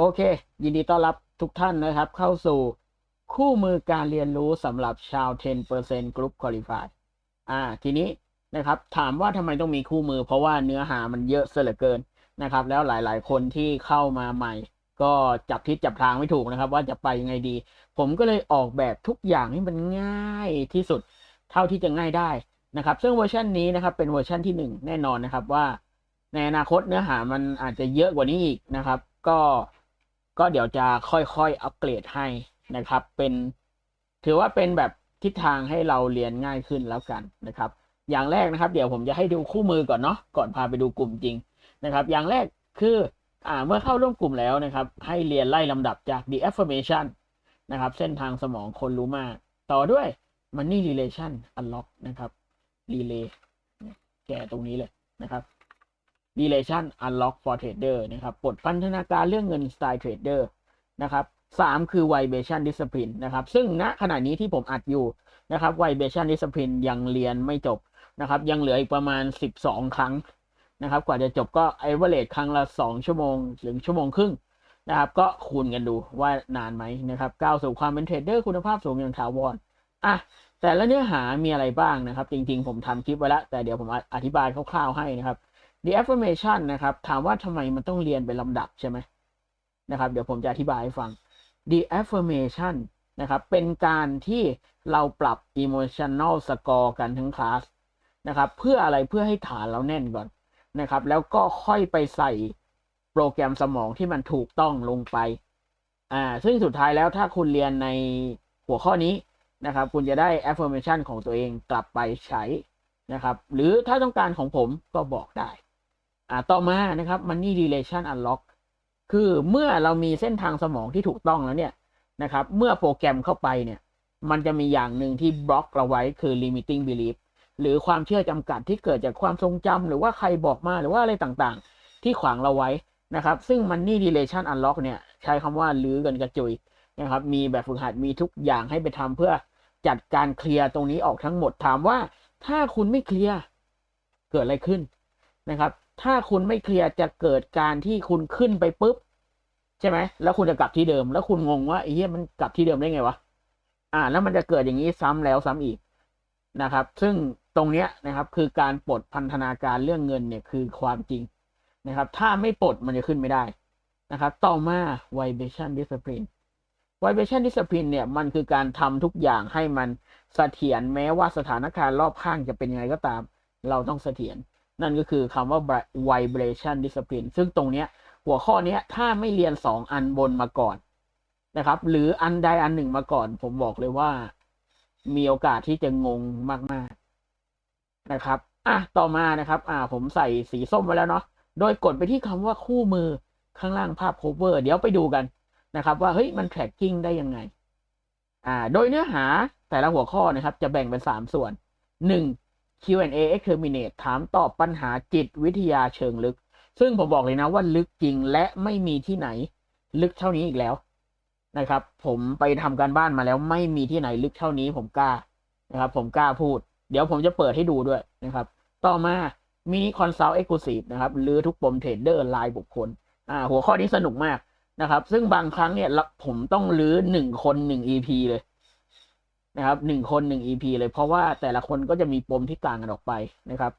โอเค ยินดีต้อนรับทุกท่านนะครับ เข้าสู่คู่มือการเรียนรู้สำหรับชาว 10% Group Qualify อ่า ทีนี้นะครับ ถามว่าทำไมต้องมีคู่มือ เพราะว่าเนื้อหามันเยอะเสียเหลือเกินนะครับ แล้วหลายๆ คนที่เข้ามาใหม่ ก็จับทิศจับทางไม่ถูกนะครับ ว่าจะไปยังไงดี ผมก็เลยออกแบบทุกอย่างให้มันง่ายที่สุด เท่าที่จะง่ายได้นะครับ ซึ่งเวอร์ชันนี้นะครับ เป็นเวอร์ชันที่หนึ่งแน่นอนนะครับว่า ในอนาคตเนื้อหามันอาจจะเยอะกว่านี้อีกนะครับ ก็ ก็เดี๋ยวจะค่อยๆอัปเกรดให้นะครับ เป็นถือว่าเป็นแบบทิศทางให้เราเรียนง่ายขึ้นแล้วกันนะครับ อย่างแรกนะครับ เดี๋ยวผมจะให้ดูคู่มือก่อนเนาะก่อนพาไปดูกลุ่มจริงนะครับ อย่างแรกคืออ่าเมื่อเข้าร่วมกลุ่มแล้วนะครับ ให้เรียนไล่ลำดับจาก the affirmation นะครับ เส้นทางสมองคนรู้มาก ต่อด้วย money relation unlock นะครับ relay แกะตรงนี้เลยนะครับ relation unlock for trader นะครับบทพันธนาการเรื่องเงิน style trader นะครับสามคือ vibration discipline นะครับ ซึ่งณขณะนี้ที่ผมอัดอยู่นะครับ vibration discipline ยังเรียนไม่จบนะครับ ยังเหลืออีกประมาณ 12 ครั้งนะครับ กว่าจะจบก็ average ครั้งละ 2 ชั่วโมงถึงชั่วโมงครึ่งนะครับ ก็คูณกันดูว่านานไหมนะครับ ก้าวสู่ความเป็นเทรดเดอร์คุณภาพสูงอย่างถาวรอะแต่ละเนื้อหามีอะไรบ้างนะครับ จริงๆ ผมทำคลิปไว้แล้วแต่เดี๋ยวผมอธิบายคร่าวๆให้นะครับ the affirmation นะครับ ถามว่าทำไมมันต้องเรียนเป็นลำดับใช่ไหมนะครับ เดี๋ยวผมจะอธิบายให้ฟัง the affirmation นะครับ เป็นการที่เราปรับ emotional score กันทั้งคลาสนะครับ เพื่ออะไรเพื่อให้ฐานเราแน่นก่อนนะครับ แล้วก็ค่อยไปใส่โปรแกรมสมองที่มันถูกต้องลงไป อ่า ซึ่งสุดท้ายแล้วถ้าคุณเรียนในหัวข้อนี้นะครับ คุณจะได้ affirmation ของตัวเองกลับไปใช้นะครับ หรือถ้าต้องการของผมก็บอกได้ อ่าต่อมานะครับ money relation unlock คือเมื่อเรามีเส้นทางสมองที่ถูกต้องแล้วเนี่ยนะครับ เมื่อโปรแกรมเข้าไปเนี่ย มันจะมีอย่างหนึ่งที่บล็อกเราไว้คือ limiting belief หรือความเชื่อจำกัดที่เกิดจากความทรงจำหรือว่าใครบอกมาหรือว่าอะไรต่างๆ ที่ขวางเราไว้นะครับ ซึ่ง money relation unlock เนี่ยใช้คำว่าลื้อกันกระจุยนะครับ มีแบบฝึกหัดมีทุกอย่างให้ไปทำเพื่อจัดการเคลียร์ตรงนี้ออกทั้งหมดถามว่าถ้าคุณไม่เคลียร์เกิดอะไรขึ้นนะครับ ถ้าคุณไม่เคลียร์จะเกิดการที่คุณขึ้นไปปุ๊บ ใช่ไหม แล้วคุณจะกลับที่เดิม แล้วคุณงงว่าไอ้เหี้ยมันกลับที่เดิมได้ไงวะ อ่า แล้วมันจะเกิดอย่างนี้ซ้ำแล้วซ้ำอีกนะครับ ซึ่งตรงเนี้ยนะครับ คือการปลดพันธนาการเรื่องเงินเนี่ยคือความจริงนะครับ ถ้าไม่ปลดมันจะขึ้นไม่ได้นะครับ ต่อมา vibration discipline vibration discipline เนี่ยมันคือการทำทุกอย่างให้มันเสถียรแม้ว่าสถานการณ์รอบข้างจะเป็นยังไงก็ตาม เราต้องเสถียร นั่นก็คือคำว่า vibration discipline ซึ่งตรงเนี้ยหัวข้อนี้ถ้าไม่เรียนสองอันบนมาก่อนนะครับ หรืออันใดอันหนึ่งมาก่อน ผมบอกเลยว่า มีโอกาสที่จะงงมากๆนะครับอะต่อมานะครับ อ่า ผมใส่สีส้มไว้แล้วเนาะโดยกดไปที่คำว่าคู่มือข้างล่างภาพ cover เดี๋ยวไปดูกันนะครับ ว่าเฮ้ยมัน tracking ได้ยังไง อ่า โดยเนื้อหาแต่ละหัวข้อนะครับ จะแบ่งเป็นสามส่วนหนึ่ง Q&A exterminate ถามตอบปัญหาจิตวิทยาเชิงลึก ซึ่งผมบอกเลยนะว่าลึกจริงและไม่มีที่ไหนลึกเท่านี้อีกแล้วนะครับ ผมไปทำการบ้านมาแล้วไม่มีที่ไหนลึกเท่านี้ผมกล้านะครับ ผมกล้าพูด เดี๋ยวผมจะเปิดให้ดูด้วยนะครับ ต่อมามินิคอนซัลท์เอ็กซ์คลูซีฟนะครับหรือทุกปมเทรดเดอร์รายบุคคลอ่าหัวข้อนี้สนุกมากนะครับ ซึ่งบางครั้งเนี่ยผมต้องลื้อหนึ่งคนหนึ่ง EP เลย นะครับหนึ่งคนหนึ่ง EP เลยเพราะว่าแต่ละคนก็จะมีปมที่ต่างกันออกไปนะครับ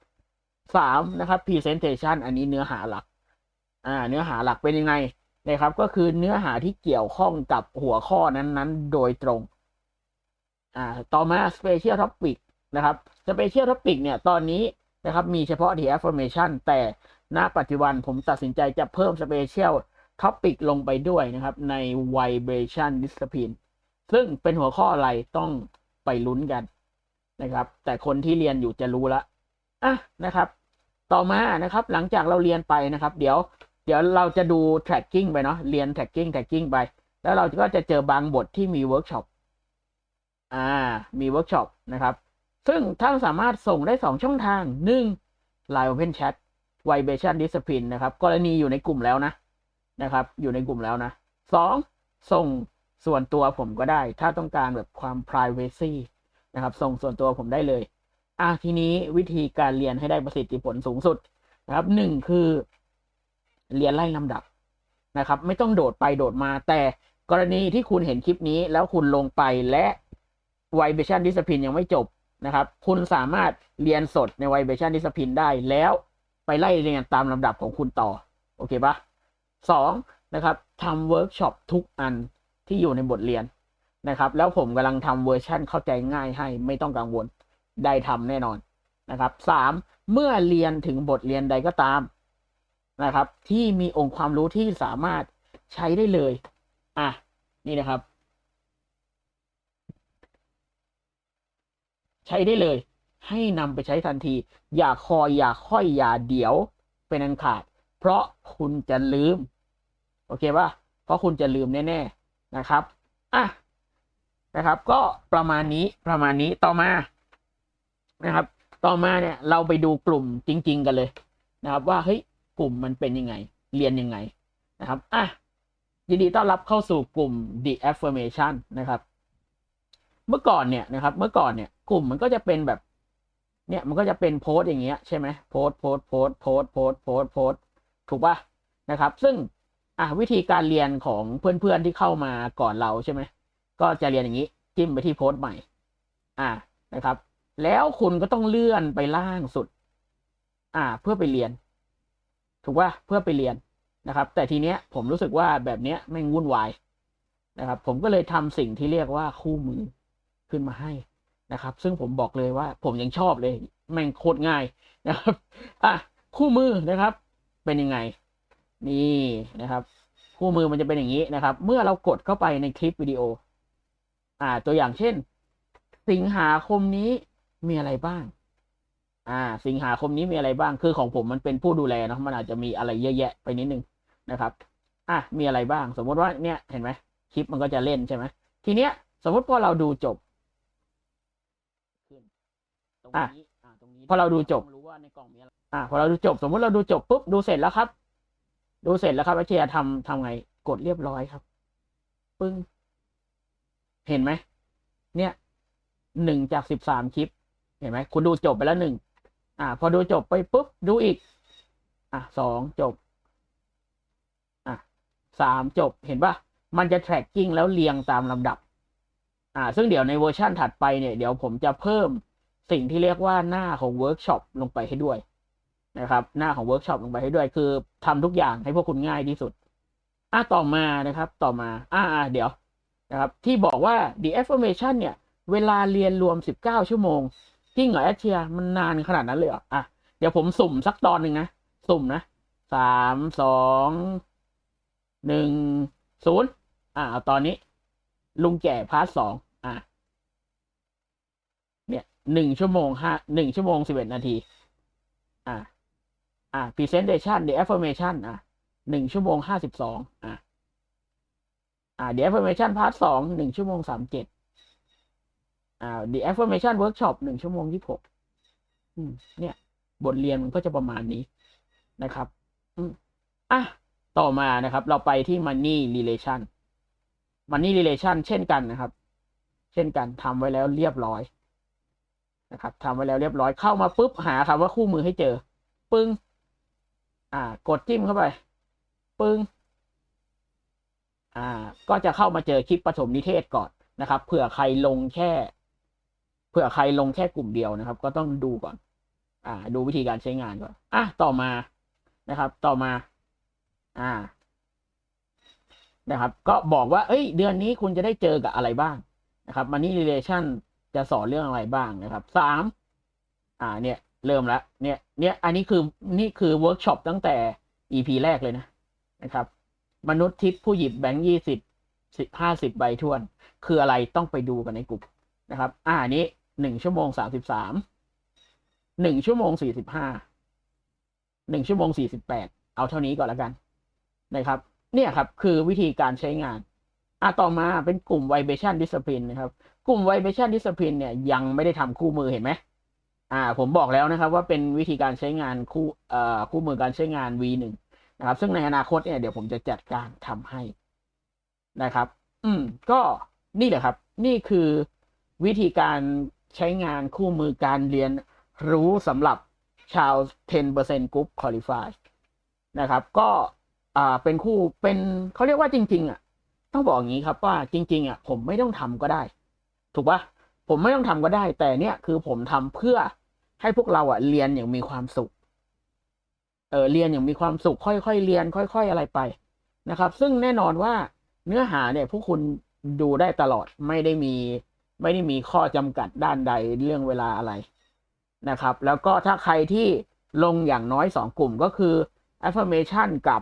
สามนะครับ presentation อันนี้เนื้อหาหลัก อ่า เนื้อหาหลักเป็นยังไงนะครับ ก็คือเนื้อหาที่เกี่ยวข้องกับหัวข้อนั้นๆ โดยตรง อ่า ต่อมา special topic นะครับ special topic เนี่ยตอนนี้นะครับมีเฉพาะ the affirmation แต่ณปัจจุบันผมตัดสินใจจะเพิ่ม special topic ลงไปด้วยนะครับ ใน vibration discipline ซึ่งเป็นหัวข้ออะไรต้องไปลุ้นกันนะครับ แต่คนที่เรียนอยู่จะรู้ละอะนะครับ ต่อมานะครับหลังจากเราเรียนไปนะครับ เดี๋ยวเดี๋ยวเราจะดู tracking ไปเนาะเรียน tracking tracking ไป แล้วเราก็จะเจอบางบทที่มีเวิร์กช็อปอ่ามีเวิร์กช็อปนะครับ ซึ่งท่านสามารถส่งได้สองช่องทางหนึ่ง Line Open Chat Vibration Discipline นะครับ กรณีอยู่ในกลุ่มแล้วนะนะครับ อยู่ในกลุ่มแล้วนะสองส่ง ส่วนตัวผมก็ได้ ถ้าต้องการแบบความ privacy นะครับ ส่งส่วนตัวผมได้เลย อะทีนี้วิธีการเรียนให้ได้ประสิทธิผลสูงสุดนะครับหนึ่งคือ เรียนไล่ลำดับนะครับ ไม่ต้องโดดไปโดดมา แต่กรณีที่คุณเห็นคลิปนี้แล้วคุณลงไปและ Vibration Discipline ยังไม่จบนะครับ คุณสามารถเรียนสดใน Vibration Discipline ได้แล้วไปไล่เรียนตามลำดับของคุณต่อ โอเคปะสองนะครับทำเวิร์กช็อปทุกอัน ที่อยู่ในบทเรียนนะครับ แล้วผมกำลังทำเวอร์ชั่นเข้าใจง่ายให้ไม่ต้องกังวลได้ทำแน่นอนนะครับสามเมื่อเรียนถึงบทเรียนใดก็ตามนะครับ ที่มีองค์ความรู้ที่สามารถใช้ได้เลย อะ นี่นะครับ ใช้ได้เลย ให้นำไปใช้ทันที อย่าคอยอย่าค่อยอย่าเดี๋ยวเป็นอันขาด เพราะคุณจะลืม โอเคป่ะเพราะคุณจะลืมแน่ ๆ นะครับอะนะครับ ก็ประมาณนี้ประมาณนี้ต่อมานะครับ ต่อมาเนี่ยเราไปดูกลุ่มจริง ๆ กันเลยนะครับ ว่าเฮ้ยกลุ่มมันเป็นยังไง เรียนยังไงนะครับอะยินดีต้อนรับเข้าสู่กลุ่ม The Affirmation นะครับ เมื่อก่อนเนี่ยนะครับ เมื่อก่อนเนี่ย กลุ่มมันก็จะเป็นแบบ เนี่ยมันก็จะเป็นโพสต์อย่างเงี้ยใช่ไหมโพสต์โพสต์โพสต์โพสต์โพสต์โพสต์โพสต์ถูกป่ะนะครับ ซึ่ง อะวิธีการเรียนของเพื่อนๆที่เข้ามาก่อนเราใช่ไหมก็จะเรียนอย่างนี้จิ้มไปที่โพสต์ใหม่ อ่านะครับ แล้วคุณก็ต้องเลื่อนไปล่างสุด อ่า เพื่อไปเรียน ถูกป่ะเพื่อไปเรียนนะครับ แต่ทีเนี้ยผมรู้สึกว่าแบบเนี้ยไม่งวุ่นวายนะครับ ผมก็เลยทำสิ่งที่เรียกว่าคู่มือขึ้นมาให้นะครับ ซึ่งผมบอกเลยว่า ผมยังชอบเลยแม่งโคตรง่ายนะครับ อะคู่มือนะครับ เป็นยังไง นี่นะครับ คู่มือมันจะเป็นอย่างนี้นะครับ เมื่อเรากดเข้าไปในคลิปวิดีโอ อ่า ตัวอย่างเช่น สิงหาคมนี้มีอะไรบ้าง อ่า สิงหาคมนี้มีอะไรบ้าง คือของผมมันเป็นผู้ดูแลเนาะมันอาจจะมีอะไรเยอะแยะไปนิดนึงนะครับ อะมีอะไรบ้าง สมมติว่าเนี่ยเห็นไหมคลิปมันก็จะเล่นใช่ไหมทีเนี้ย สมมติพอเราดูจบอะพอเราดูจบอะพอเราดูจบ สมมติเราดูจบปุ๊บดูเสร็จแล้วครับ ดูเสร็จแล้วครับอาเชียทำทำไง กดเรียบร้อยครับ ปึ้ง เห็นไหม เนี่ยหนึ่งจากสิบสามคลิป เห็นไหม คุณดูจบไปแล้วหนึ่ง อ่า พอดูจบไปปุ๊บ ดูอีก อะสองจบ อะสามจบ เห็นปะมันจะ tracking แล้วเรียงตามลำดับ อ่า ซึ่งเดี๋ยวในเวอร์ชั่นถัดไปเนี่ย เดี๋ยวผมจะเพิ่มสิ่งที่เรียกว่าหน้าของเวิร์กช็อปลงไปให้ด้วย นะครับ หน้าของเวิร์กช็อปลงไปให้ด้วย คือทำทุกอย่างให้พวกคุณง่ายที่สุดอะต่อมานะครับ ต่อมาอ่าเดี๋ยวนะครับ ที่บอกว่า the affirmation เนี่ย เวลาเรียนรวมสิบเก้าชั่วโมงจริงเหรอแอชเชียมันนานขนาดนั้นเลยเหรออะเดี๋ยวผมสุ่มสักตอนหนึ่งนะ สุ่มนะสามสองหนึ่งศูนย์อ่าเอาตอนนี้ ลุงแก่พาร์ทสองอะเนี่ยหนึ่งชั่วโมงห้าหนึ่งชั่วโมงสิบเอ็ดนาที อะ อะ presentation the affirmation อะหนึ่งชั่วโมงห้าสิบสองอะอ่า the affirmation part สองหนึ่งชั่วโมงสามเจ็ดอ่า the affirmation workshop หนึ่งชั่วโมงยี่หกอืมเนี่ย บทเรียนมันก็จะประมาณนี้นะครับ อืมอะ ต่อมานะครับ เราไปที่ money relation money relation เช่นกันนะครับ เช่นกันทำไว้แล้วเรียบร้อยนะครับทำไว้แล้วเรียบร้อยเข้ามาปุ๊บหาคำว่าคู่มือให้เจอ ปึ้ง อ่ากดจิ้มเข้าไป ปึ้งอ่า ก็จะเข้ามาเจอคลิปปฐมนิเทศก่อนนะครับเผื่อใครลงแค่เผื่อใครลงแค่กลุ่มเดียวนะครับ ก็ต้องดูก่อน อ่า ดูวิธีการใช้งานก่อนอะต่อมานะครับ ต่อมา อ่า นะครับ ก็บอกว่า เอ้ย เดือนนี้คุณจะได้เจอกับอะไรบ้างนะครับ Money Relation จะสอนเรื่องอะไรบ้างนะครับสามอ่า เนี่ย เริ่มแล้วเนี่ยเนี่ยอันนี้คือนี่คือเวิร์กช็อปตั้งแต่ EP แรกเลยนะนะครับ มนุษย์ทิพย์ผู้หยิบแบงค์ยี่สิบสิบห้าสิบใบทวน คืออะไรต้องไปดูกันในกลุ่มนะครับ อ่านี้หนึ่งชั่วโมงสามสิบสามหนึ่งชั่วโมงสี่สิบห้าหนึ่งชั่วโมงสี่สิบแปดเอาเท่านี้ก่อนแล้วกันนะครับ เนี่ยครับคือวิธีการใช้งานอะต่อมาเป็นกลุ่ม vibration discipline นะครับ กลุ่ม vibration discipline เนี่ยยังไม่ได้ทำคู่มือเห็นไหม อ่าผมบอกแล้วนะครับว่าเป็นวิธีการใช้งานคู่เอ่อคู่มือการใช้งาน V1 นะครับ ซึ่งในอนาคตเนี่ยเดี๋ยวผมจะจัดการทำให้นะครับ อืม ก็นี่แหละครับ นี่คือวิธีการใช้งานคู่มือการเรียนรู้สำหรับชาว 10% Group Qualify นะครับ ก็อ่าเป็นคู่เป็นเขาเรียกว่าจริง ๆ อะ ต้องบอกอย่างนี้ครับว่าจริง ๆ อะ ผมไม่ต้องทำก็ได้ ถูกปะผมไม่ต้องทำก็ได้ แต่เนี่ยคือผมทำเพื่อ ให้พวกเราอะเรียนอย่างมีความสุข เออเรียนอย่างมีความสุข ค่อยๆเรียน ค่อย ๆ อะไรไปนะครับ ซึ่งแน่นอนว่าเนื้อหาเนี่ยพวกคุณดูได้ตลอดไม่ได้มี ไม่ได้มีข้อจำกัดด้านใดเรื่องเวลาอะไรนะครับ แล้วก็ถ้าใครที่ลงอย่างน้อยสองกลุ่มก็คือ affirmation กับ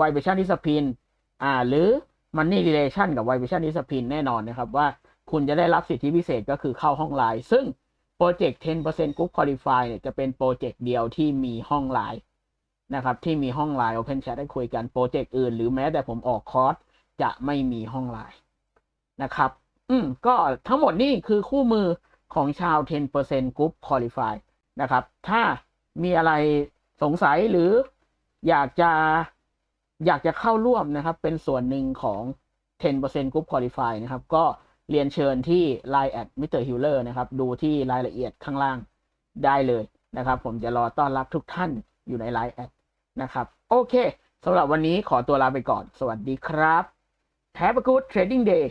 vibration discipline อ่า หรือ money relation กับ vibration discipline แน่นอนนะครับ ว่าคุณจะได้รับสิทธิพิเศษก็คือเข้าห้องไลน์ซึ่ง โปรเจกต์ 10% Group Qualify เนี่ยจะเป็นโปรเจกต์เดียวที่มีห้องไลน์นะครับ ที่มีห้องไลน์ Open Chat ได้คุยกันโปรเจกต์อื่น หรือแม้แต่ผมออกคอร์สจะไม่มีห้องไลน์นะครับ อืมก็ทั้งหมดนี่คือคู่มือของชาว 10% Group Qualify นะครับ ถ้ามีอะไรสงสัยหรืออยากจะอยากจะเข้าร่วมนะครับ เป็นส่วนหนึ่งของ 10% Group Qualify นะครับ ก็ เรียนเชิญที่ Line at Mr. Hewler นะครับ ดูที่รายละเอียดข้างล่างได้เลยนะครับ ผมจะรอต้อนรับทุกท่านอยู่ใน Line แอดนะครับ โอเคสำหรับวันนี้ขอตัวลาไปก่อน สวัสดีครับ Have a good trading day